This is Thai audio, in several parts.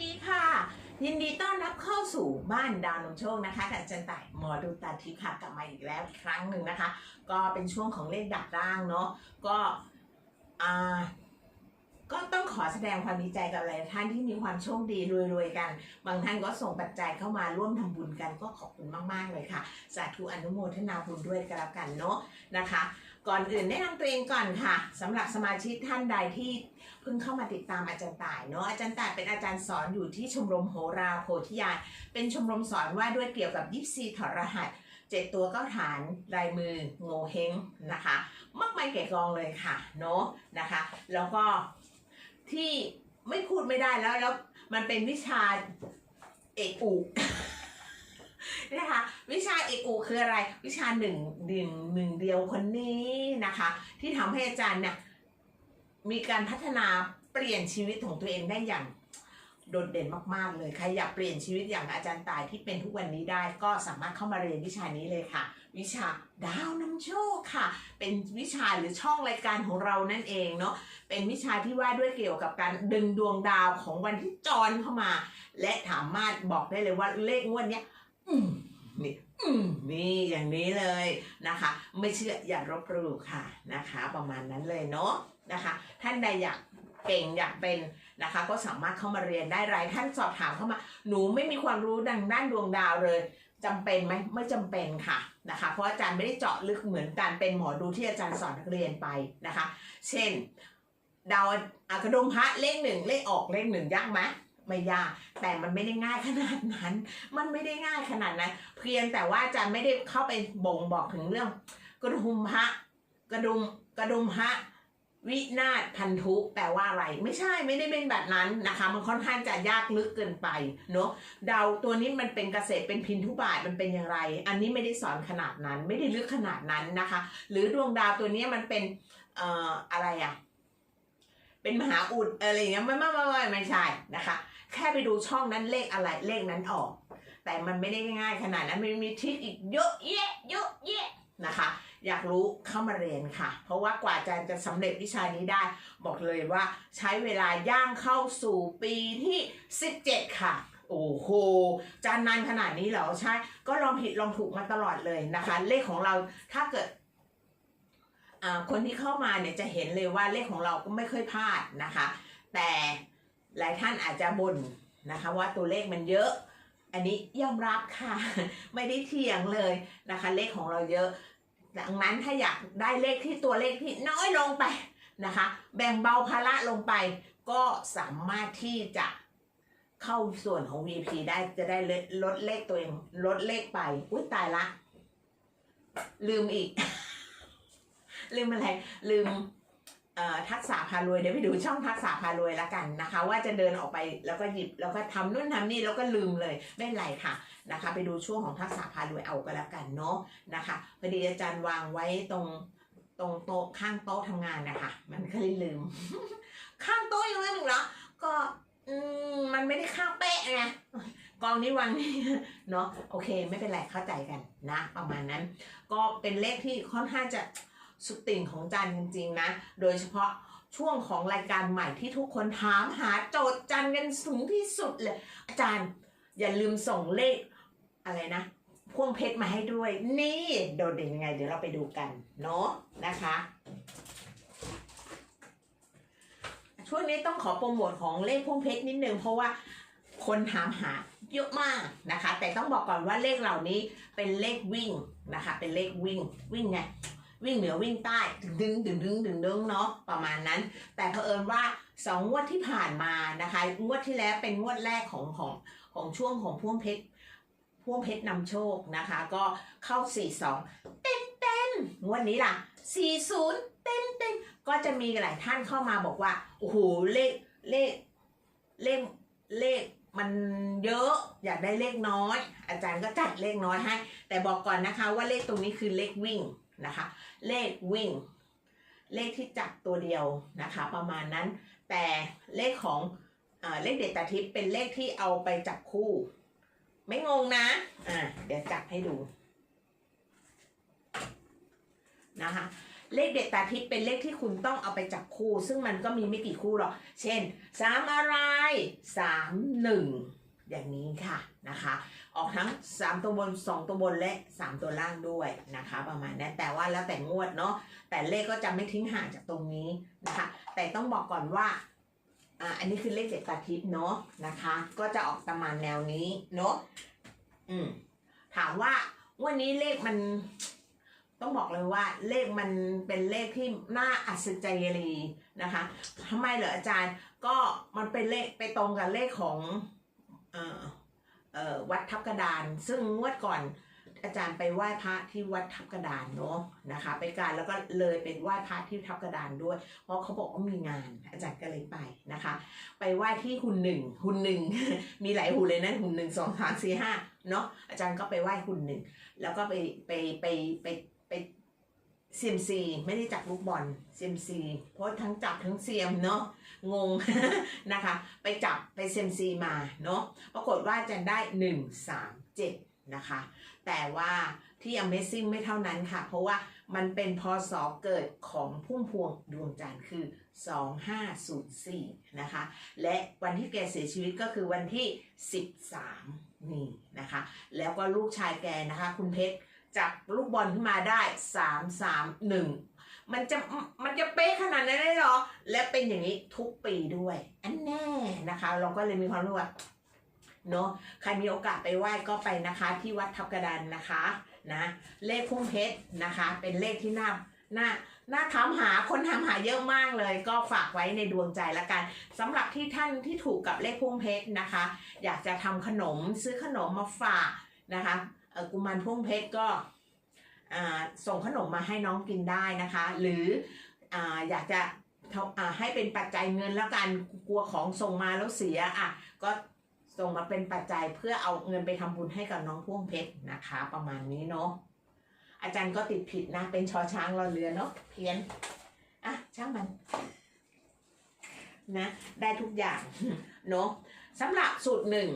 ดีค่ะ ยินดีต้อนรับเข้าสู่บ้านดาวนมโชคนะคะกับอาจันต่ายหมอดูตาทิพย์ค่ะกลับมาอีกแล้วครั้งหนึ่งนะคะ ก็เป็นช่วงของเลขดับร่างเนาะก็อ่าก็ต้องขอแสดงความดีใจกับหลายท่านที่มีความโชคดีรวยๆกัน บางท่านก็ส่งปัจจัยเข้ามาร่วมทำบุญกันก็ขอบคุณมากๆเลยค่ะ สาธุอนุโมทนาบุญด้วยกันแล้วกันเนาะนะคะ ก่อนอื่นแนะนำตัวเองก่อนค่ะสำหรับสมาชิกท่านใดที่เพิ่งเข้ามาติดตามอาจารย์ต่ายเนาะอาจารย์ต่ายเป็นอาจารย์สอนอยู่ที่ชมรมโหราโพธิญาณเป็นชมรมสอนว่าด้วยเกี่ยวกับยิปซีถอดรหัสเจ็ดตัวก้าฐานลายมือโงเฮงนะคะมากมายแก่กองเลยค่ะเนาะนะคะ แล้วก็ที่ไม่พูดไม่ได้แล้วแล้วมันเป็นวิชาเอกอุ นะคะวิชาเอกอุคืออะไร วิชาหนึ่งหนึ่งหนึ่งเดียวคนนี้นะคะ ที่ทำให้อาจารย์เนี่ยมีการพัฒนาเปลี่ยนชีวิตของตัวเองได้อย่างโดดเด่นมากๆ เลยใครอยากเปลี่ยนชีวิตอย่างอาจารย์ตายที่เป็นทุกวันนี้ได้ ก็สามารถเข้ามาเรียนวิชานี้เลยค่ะ วิชาดาวนำโชคค่ะ เป็นวิชาหรือช่องรายการของเรานั่นเองเนาะเป็นวิชาที่ว่าด้วยเกี่ยวกับการดึงดวงดาวของวันที่จรเข้ามา และสามารถบอกได้เลยว่าเลขงวดเนี้ย นี่อืมนี่อย่างนี้เลยนะคะ ไม่เชื่ออย่าลบหลู่ค่ะนะคะ ประมาณนั้นเลยเนาะนะคะ ท่านใดอยากเก่งอยากเป็นนะคะ ก็สามารถเข้ามาเรียนได้รายท่านสอบถามเข้ามา หนูไม่มีความรู้ดังด้านดวงดาวเลยจำเป็นไหมไม่จำเป็นค่ะนะคะ เพราะอาจารย์ไม่ได้เจาะลึกเหมือนการเป็นหมอดูที่อาจารย์สอนนักเรียนไปนะคะ เช่น ดาวอากระดมพระเลขหนึ่งเลขออกเลขหนึ่งยากไหม ไม่ยากแต่มันไม่ได้ง่ายขนาดนั้น มันไม่ได้ง่ายขนาดนั้น เพียงแต่ว่าจารย์ไม่ได้เข้าไปบ่งบอกถึงเรื่อง กระดุมพระกระดุมกระดุมพระวินาศพันธุแปลว่าอะไร ไม่ใช่ไม่ได้เป็นแบบนั้นนะคะ มันค่อนข้างจะยากลึกเกินไปเนาะดาวตัวนี้มันเป็นเกษตรเป็นพินทุบาทมันเป็นอย่างไร อันนี้ไม่ได้สอนขนาดนั้น ไม่ได้ลึกขนาดนั้นนะคะ หรือดวงดาวตัวนี้มันเป็นเอ่ออะไรอะเป็นมหาอุดอะไรอย่างเงี้ยไม่ไม่ไม่ไม่ไม่ใช่นะคะ แค่ไปดูช่องนั้นเลขอะไรเลขนั้นออก แต่มันไม่ได้ง่ายขนาดนั้นมันมีทริคอีกเยอะแยะเยอะแยะนะคะ อยากรู้เข้ามาเรียนค่ะ เพราะว่ากว่าอาจารย์จะสำเร็จวิชานี้ได้ บอกเลยว่าใช้เวลาย่างเข้าสู่ปีที่ 17 ค่ะโอ้โห จานนานขนาดนี้เหรอ ใช่ ก็ลองผิดลองถูกมาตลอดเลยนะคะ เลขของเราถ้าเกิดคนที่เข้ามาเนี่ยจะเห็นเลยว่าเลขของเราก็ไม่ค่อยพลาดนะคะ แต่ หลายท่านอาจจะบ่นนะคะว่าตัวเลขมันเยอะ อันนี้ยอมรับค่ะ ไม่ได้เถียงเลยนะคะ เลขของเราเยอะดังนั้นถ้าอยากได้เลขที่ตัวเลขที่น้อยลงไปนะคะ แบ่งเบาภาระลงไป ก็สามารถที่จะเข้าส่วนของ VP ได้จะได้ลดลดเลขตัวเองลดเลขไป อุ้ยตายละ ลืมอีก ลืมอะไร ลืม ทักษะพารวยเดี๋ยวไปดูช่องทักษะพารวยแล้วกันนะคะ ว่าจะเดินออกไปแล้วก็หยิบแล้วก็ทำนู่นทำนี่แล้วก็ลืมเลยไม่เป็นไรค่ะนะคะ ไปดูช่วงของทักษะพารวยเอาก็แล้วกันเนาะนะคะพอดีอาจารย์วางไว้ตรงตรงโต๊ะข้างโต๊ะทำงานนะคะมันก็เลยลืม ข้างโต๊ะยังลืมอีกเหรอก็อืมมันไม่ได้ข้างเป๊ะไงกองนี้วางนี่เนาะโอเค ไม่เป็นไรเข้าใจกันนะ ประมาณนั้น ก็เป็นเลขที่ค่อนข้างจะ สุดติ่งของจันจริงๆนะ โดยเฉพาะช่วงของรายการใหม่ที่ทุกคนถามหาโจทย์จันกันสูงที่สุดเลยอาจารย์อย่าลืมส่งเลขอะไรนะพ่วงเพชรมาให้ด้วย นี่โดดเด่นยังไง เดี๋ยวเราไปดูกันเนาะนะคะ ช่วงนี้ต้องขอโปรโมทของเลขพ่วงเพชรนิดนึงเพราะว่าคนถามหาเยอะมากนะคะ แต่ต้องบอกก่อนว่าเลขเหล่านี้เป็นเลขวิ่งนะคะ เป็นเลขวิ่งวิ่งไง วิ่งเหนือวิ่งใต้ดึงดึงดึงดึงดึงดึงเนาะประมาณนั้น แต่เผอิญว่าสองงวดที่ผ่านมานะคะงวดที่แล้วเป็นงวดแรกของของของช่วงของพ่วงเพชรพ่วงเพชรนำโชคนะคะ ก็เข้า 42 เต็มเต็มงวดนี้ล่ะ 40 เต็มเต็มก็จะมีหลายท่านเข้ามาบอกว่าโอ้โหเลขเลขเลขเลขมันเยอะอยากได้เลขน้อย อาจารย์ก็จัดเลขน้อยให้ แต่บอกก่อนนะคะว่าเลขตรงนี้คือเลขวิ่ง นะคะ เลขวิ่ง เลขที่จับตัวเดียวนะคะ ประมาณนั้น แต่เลขของเอเลขเดตาทิพย์เป็นเลขที่เอาไปจับคู่ ไม่งงนะ อ่าเดี๋ยวจับให้ดูนะคะเลขเด็ดตาทิพย์เป็นเลขที่คุณต้องเอาไปจับคู่ ซึ่งมันก็มีไม่กี่คู่หรอก เช่นสามอะไรสามหนึ่งอย่างนี้ค่ะนะคะ ออกทั้ง 3 ตัวบน 2 ตัวบนและ 3 ตัวล่างด้วยนะคะ ประมาณนั้นแต่ว่าแล้วแต่งวดเนาะแต่เลขก็จะไม่ทิ้งห่างจากตรงนี้นะคะ แต่ต้องบอกก่อนว่าอ่าอันนี้คือเลขเจ็ดตาทิพย์เนาะนะคะ ก็จะออกประมาณแนวนี้เนาะอืมถามว่าวันนี้เลขมันต้องบอกเลยว่าเลขมันเป็นเลขที่น่าอัศจรรย์นะคะทำไมเหรออาจารย์ก็มันเป็นเลขไปตรงกับเลขของเอ่อเอ่อ วัดทับกระดาน ซึ่งงวดก่อนอาจารย์ไปไหว้พระที่วัดทับกระดานเนาะนะคะ ไปการแล้วก็เลยเป็นไหว้พระที่ทับกระดานด้วย เพราะเขาบอกว่ามีงานอาจารย์ก็เลยไปนะคะ ไปไหว้ที่หุ่นหนึ่งหุ่นหนึ่งมีหลายหุ่นเลยนะหุ่นหนึ่งสองสามสี่ห้าเนาะอาจารย์ก็ไปไหว้หุ่นหนึ่งแล้วก็ไปไปไปไปไปเซียมซีไม่ได้จับลูกบอลเซียมซีเพราะทั้งจับทั้งเซียมเนาะ งงนะคะ ไปจับไปเซมซีมาเนาะปรากฏว่าจารย์ได้ 1 3 7 นะคะ แต่ว่าที่ Amazing ไม่เท่านั้นค่ะ เพราะว่ามันเป็นพศเกิดของพุ่มพวงดวงจันทร์คือ 2504 นะคะ และวันที่แกเสียชีวิตก็คือวันที่ 13 นี่นะคะ แล้วก็ลูกชายแกนะคะ คุณเพชรจับลูกบอลขึ้นมาได้ 3 3 1 มันจะมันจะเป๊ะขนาดนั้นเลยหรอ และเป็นอย่างนี้ทุกปีด้วย อันแน่นะคะ เราก็เลยมีความรู้ว่าเนาะใครมีโอกาสไปไหว้ก็ไปนะคะ ที่วัดทับกระดานนะคะนะเลขพุ่มเพชรนะคะ เป็นเลขที่น่าน่าน่าถามหาคนถามหาเยอะมากเลย ก็ฝากไว้ในดวงใจละกันสำหรับที่ท่านที่ถูกกับเลขพุ่มเพชรนะคะ อยากจะทำขนมซื้อขนมมาฝากนะคะกุมารพุ่มเพชรก็ ส่งขนมมาให้น้องกินได้นะคะ หรือออยากจะให้เป็นปัจจัยเงินแล้วกันกลัวของส่งมาแล้วเสียอะก็ส่งมาเป็นปัจจัยเพื่อเอาเงินไปทำบุญให้กับน้องพ่วงเพชรนะคะ ประมาณนี้เนาะอาจารย์ก็ติดผิดนะ เป็นชอช้างรอเรือเนาะเพี้ยนอะช่างมันนะได้ทุกอย่างเนาะสำหรับสูตรหนึ่ง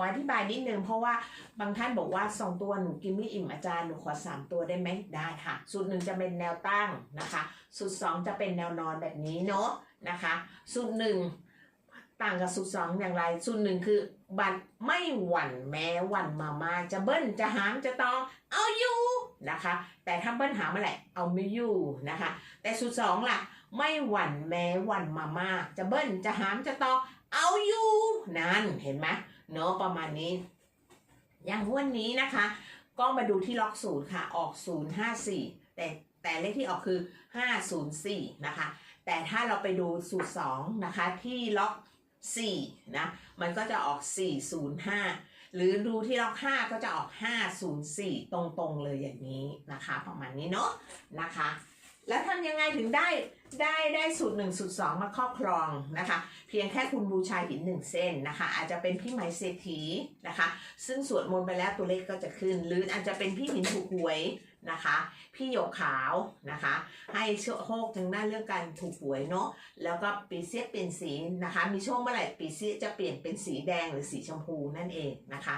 ออธิบายนิดนึงเพราะว่าบางท่านบอกว่าสองตัวหนูกินไม่อิ่มอาจารย์หนูขอสามตัวได้ไหมได้ค่ะ สูตรหนึ่งจะเป็นแนวตั้งนะคะ สูตรสองจะเป็นแนวนอนแบบนี้เนาะนะคะ สูตรหนึ่งต่างกับสูตรสองอย่างไร สูตรหนึ่งคือบัตรไม่หวั่นแม้หวั่นมามาจะเบิ้ลจะหามจะตองเอาอยู่นะคะ แต่ถ้าเบิ้ลหามื่อไหร่เอาไม่อยู่นะคะ แต่สูตรสองล่ะ ไม่หวั่นแม้หวั่นมามาจะเบิ้ลจะหามจะตองเอาอยู่นั่นเห็นไหม เนาะประมาณนี้ อย่างวันนี้นะคะ ก็มาดูที่ล็อกศูนย์ค่ะ ออก054แต่แต่เลขที่ออกคือ 504 นะคะ แต่ถ้าเราไปดูสูตร 2 นะคะ ที่ล็อก 4 นะ มันก็จะออก 405 หรือดูที่ล็อก 5 ก็จะออก 504 ตรงๆเลยอย่างนี้นะคะ ประมาณนี้เนาะนะคะ แล้วทำยังไงถึงได้ได้ได้สูตร1สูตร2มาครอบครองนะคะ เพียงแค่คุณบูชาหินหนึ่งเส้นนะคะ อาจจะเป็นพี่ไหมเศรษฐีนะคะ ซึ่งสวดมนต์ไปแล้วตัวเลขก็จะขึ้น หรืออาจจะเป็นพี่หินถูกหวยนะคะ พี่หยกขาวนะคะ ให้โชคทางด้านเรื่องการถูกหวยเนาะแล้วก็ปีเสียเปลี่ยนสีนะคะ มีโชคเมื่อไหร่ปีเสียจะเปลี่ยนเป็นสีแดงหรือสีชมพูนั่นเองนะคะ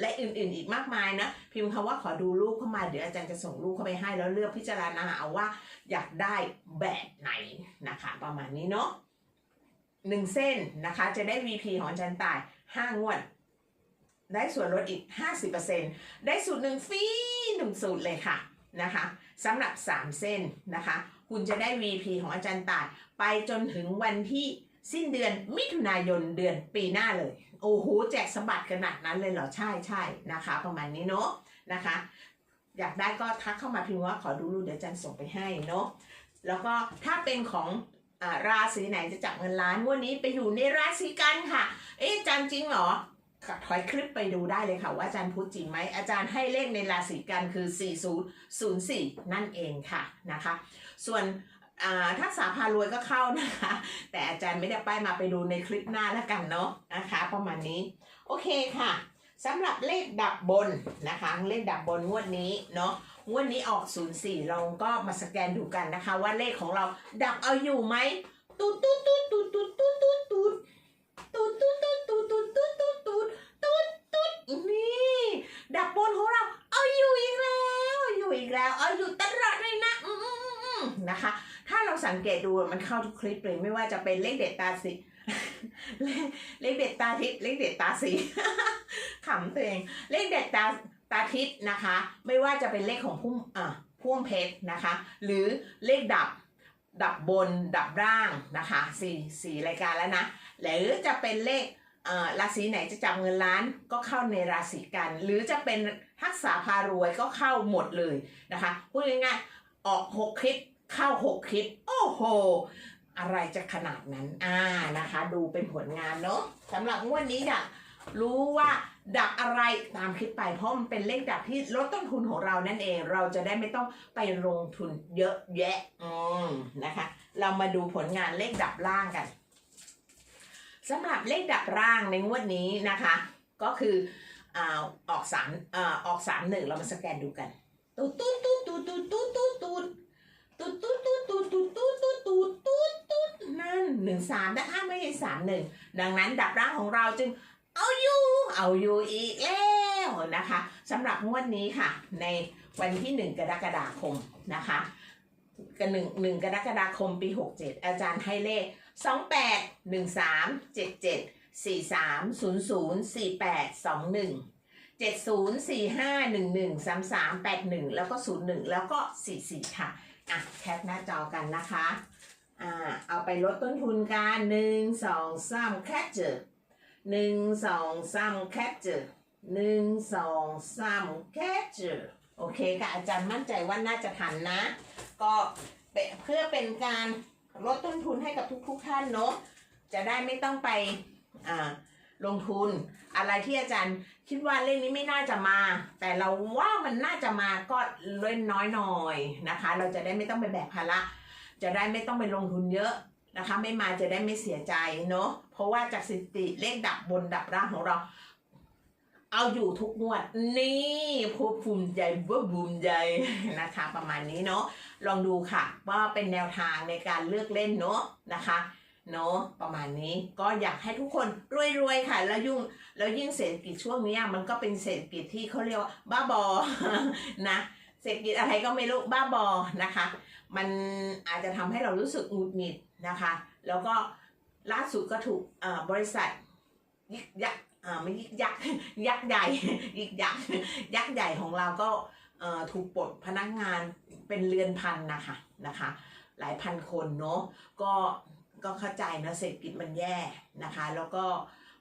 และอื่นๆอีกมากมายนะ พิมพ์คำว่าขอดูรูปเข้ามาเดี๋ยวอาจารย์จะส่งรูปเข้าไปให้แล้วเลือกพิจารณาเอาว่าอยากได้แบบไหนนะคะ ประมาณนี้เนาะหนึ่งเส้นนะคะ จะได้ VP ของอาจารย์ตายห้างวด ได้ส่วนลดอีก 50%ได้สูตรหนึ่งฟรีหนึ่งสูตรเลยค่ะนะคะสำหรับ 3 เส้นนะคะ คุณจะได้ VP ของอาจารย์ตายไปจนถึงวันที่สิ้นเดือนมิถุนายนเดือนปีหน้าเลย โอ้โหแจกสมบัติขนาดนั้นเลยเหรอใช่ใช่นะคะ ประมาณนี้เนาะนะคะ อยากได้ก็ทักเข้ามาพิมพ์ว่าขอดูรูปเดี๋ยวจารย์ส่งไปให้เนาะแล้วก็ถ้าเป็นของอราศีไหนจะจับเงินล้านวดนี้ไปอยู่ในราศีกันค่ะ เอ๊ะจารย์จริงเหรอค่ะถอยคลิปไปดูได้เลยค่ะ ว่าอาจารย์พูดจริงไหมอาจารย์ให้เลขในราศีกันคือ 4004 นั่นเองค่ะนะคะ ส่วน ทักษะพารวยก็เข้านะคะ แต่อาจารย์ไม่ได้ป้ายมาไปดูในคลิปหน้าแล้วกันเนาะนะคะ ประมาณนี้ โอเคค่ะสำหรับเลขดับบนนะคะ เลขดับบนงวดนี้เนาะงวดนี้ออก 04 เราก็มาสแกนดูกันนะคะ ว่าเลขของเราดับเอาอยู่ไหมตูดตูดตูดตูดตูดตูดตูดตูดตูดตูดตูดตูดตูดตูดตูดตูดตูดตูดนี่ดับบนของเราเอาอยู่อีกแล้วเอาอยู่อีกแล้ว เอาอยู่ตลอดเลยนะนะคะ อืมสังเกตดูมันเข้าทุกคลิปเลยไม่ว่าจะเป็นเลขเด็ดตาสีเลขเลขเด็ดตาทิศเลขเด็ดตาสีขำตัวเองเลขเด็ดตาตาทิศนะคะ ไม่ว่าจะเป็นเลขของพุ่มอ่าพ่วงเพชรนะคะ หรือเลขดับดับบนดับล่างนะคะสี่สี่รายการแล้วนะ หรือจะเป็นเลขราศีไหนจะจับเงินล้านก็เข้าในราศีกัน หรือจะเป็นทักษะพารวยก็เข้าหมดเลยนะคะพูดง่ายๆออกหกคลิป เข้าหกคลิป โอ้โห อะไรจะขนาดนั้นอ่านะคะ ดูเป็นผลงานเนาะสำหรับงวดนี้อยากรู้ว่าดับอะไรตามคลิปไปเพราะมันเป็นเลขดับที่ลดต้นทุนของเรานั่นเอง เราจะได้ไม่ต้องไปลงทุนเยอะแยะอืมนะคะ เรามาดูผลงานเลขดับล่างกันสำหรับเลขดับล่างในงวดนี้นะคะ ก็คืออ่าออกสามอ่าออกสามหนึ่งเรามาสแกนดูกัน ตูดตูดตูดตูดตูดตูดตูด ตูดตูดตูดตูดตูดตูดตูดตูดตูดตูดตูดนั่นหนึ่งสามนะคะไม่ใช่สามหนึ่งดังนั้นดับร่างของเราจึงเอาอยู่เอาอยู่อีกแล้วนะคะสำหรับงวดนี้ค่ะ ในวันที่หนึ่งกรกฎาคมนะคะกันหนึ่งหนึ่งกรกฎาคมปี 67 อาจารย์ให้เลข 28 13 77 43 00 48 21 70 45 11 33 81 แล้วก็ 01 แล้วก็ 44 ค่ะ อะแคปหน้าจอกันนะคะอ่าเอาไปลดต้นทุนกันหนึ่งสองสามแคปเจอหนึ่งสองสามแคปเจอหนึ่งสองสามแคปเจอโอเคค่ะอาจารย์มั่นใจว่าน่าจะทันนะ ก็เป็นเพื่อเป็นการลดต้นทุนให้กับทุกๆท่านเนาะจะได้ไม่ต้องไปอ่า ลงทุน อะไรที่อาจารย์คิดว่าเล่นนี้ไม่น่าจะมา แต่เราว่ามันน่าจะมาก็เล่นน้อยหน่อยนะคะ เราจะได้ไม่ต้องไปแบกภาระจะได้ไม่ต้องไปลงทุนเยอะนะคะ ไม่มาจะได้ไม่เสียใจเนาะเพราะว่าจากสถิติเลขดับบนดับล่างของเรา เอาอยู่ทุกงวดนี่ภูมิภูมิใจว่าภูมิใจนะคะ ประมาณนี้เนาะลองดูค่ะ ว่าเป็นแนวทางในการเลือกเล่นเนาะนะคะ เนาะประมาณนี้ก็อยากให้ทุกคนรวยๆค่ะ แล้วยุ่งแล้วยิ่งเศรษฐกิจช่วงเนี้ยมันก็เป็นเศรษฐกิจที่เขาเรียกว่าบ้าบอนะเศรษฐกิจอะไรก็ไม่รู้บ้าบอนะคะ มันอาจจะทำให้เรารู้สึกหงุดหงิดนะคะ แล้วก็ล่าสุดก็ถูกบริษัทยิกยักไม่ยิกยักยักษ์ใหญ่ยิกยักษ์ยักใหญ่ของเราก็ถูกปลดพนักงานเป็นเรือนพันนะคะนะคะ หลายพันคนเนาะก็ ก็เข้าใจนะเศรษฐกิจมันแย่นะคะ แล้วก็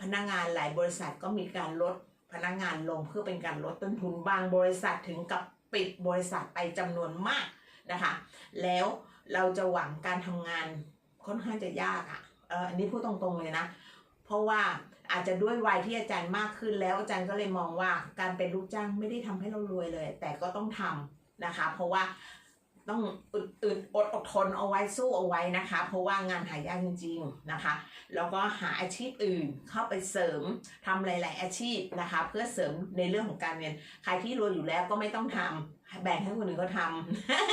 พนักงานหลายบริษัทก็มีการลดพนักงานลงเพื่อเป็นการลดต้นทุนบางบริษัทถึงกับปิดบริษัทไปจำนวนมากนะคะ แล้วเราจะหวังการทำงานค่อนข้างจะยากอะ่ะเอออันนี้พูดตรงๆเลยนะ เพราะว่าอาจจะด้วยวัยที่อาจารย์มากขึ้นแล้วอาจารย์ก็เลยมองว่าการเป็นลูกจ้างไม่ได้ทำให้เรารวยเลย แต่ก็ต้องทำนะคะ เพราะว่า ต้องอึดอดอดอดทนเอาไว้สู้เอาไว้นะคะ เพราะว่างานหายากจริง ๆนะคะ แล้วก็หาอาชีพอื่นเข้าไปเสริมทำหลาย ๆ อาชีพนะคะ เพื่อเสริมในเรื่องของการเงินใครที่รวยอยู่แล้วก็ไม่ต้องทำแบ่งให้คนอื่นก็ท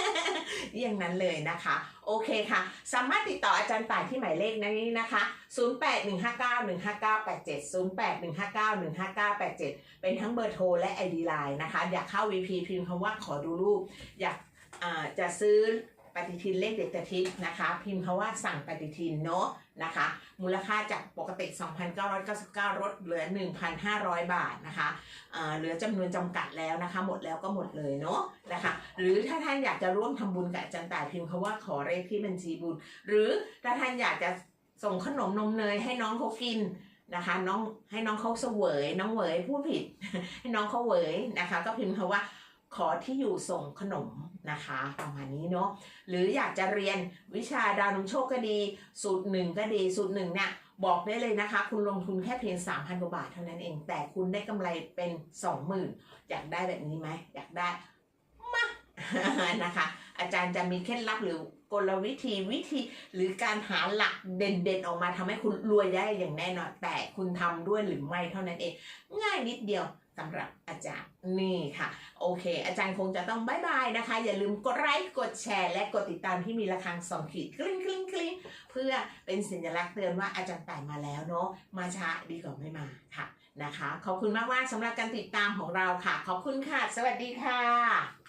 ำอย่างนั้นเลยนะคะ โอเคค่ะ สามารถติดต่ออาจารย์ต่ายที่หมายเลขนี้นะคะ 0815915987 0815915987 เป็นทั้งเบอร์โทรและ ID Line นะคะ อยากเข้า VP พิมพ์คำว่าขอดูรูป อยาก จะซื้อปฏิทินเลขเด็ดกระทิบนะคะ พิมพ์คำว่าสั่งปฏิทินเนาะนะคะ มูลค่าจากปกติ 2,999ลดเหลือ 1,500 บาทนะคะเหลือจำนวนจำกัดแล้วนะคะ หมดแล้วก็หมดเลยเนาะนะคะ หรือถ้าท่านอยากจะร่วมทำบุญกับอาจารย์ต่ายพิมพ์คำว่าขอเลขที่บัญชีบุญ หรือถ้าท่านอยากจะส่งขนมนมเนยให้น้องเขากินนะคะน้องให้น้องเขาเสวยน้องเหวยพูดผิด ให้น้องเขาเหวยนะคะ ก็พิมพ์คำว่า ขอที่อยู่ส่งขนมนะคะประมาณนี้เนาะหรืออยากจะเรียนวิชาดาวนำโชคก็ดี สูตรหนึ่งก็ดี สูตรหนึ่งเนี่ยบอกได้เลยนะคะ คุณลงทุนแค่เพียง 3,000กว่าบาทเท่านั้นเอง แต่คุณได้กำไรเป็น 20,000 อยากได้แบบนี้ไหมอยากได้มานะคะ อาจารย์จะมีเคล็ดลับหรือกลวิธีวิธีหรือการหาหลักเด่นๆ ออกมาทำให้คุณรวยได้อย่างแน่นอนแต่คุณทำด้วยหรือไม่เท่านั้นเอง ง่ายนิดเดียว สำหรับอาจารย์นี่ค่ะ โอเค อาจารย์คงจะต้องบายบายนะคะ อย่าลืมกดไลค์กดแชร์ และกดติดตามที่มีระฆังสองขีดกลิ้งกลิ้งกลิ้งเพื่อเป็นสัญลักษณ์เตือนว่าอาจารย์ต่ายมาแล้วเนาะมาช้าดีกว่าไม่มาค่ะนะคะ ขอบคุณมากๆสำหรับการติดตามของเราค่ะ ขอบคุณค่ะ สวัสดีค่ะ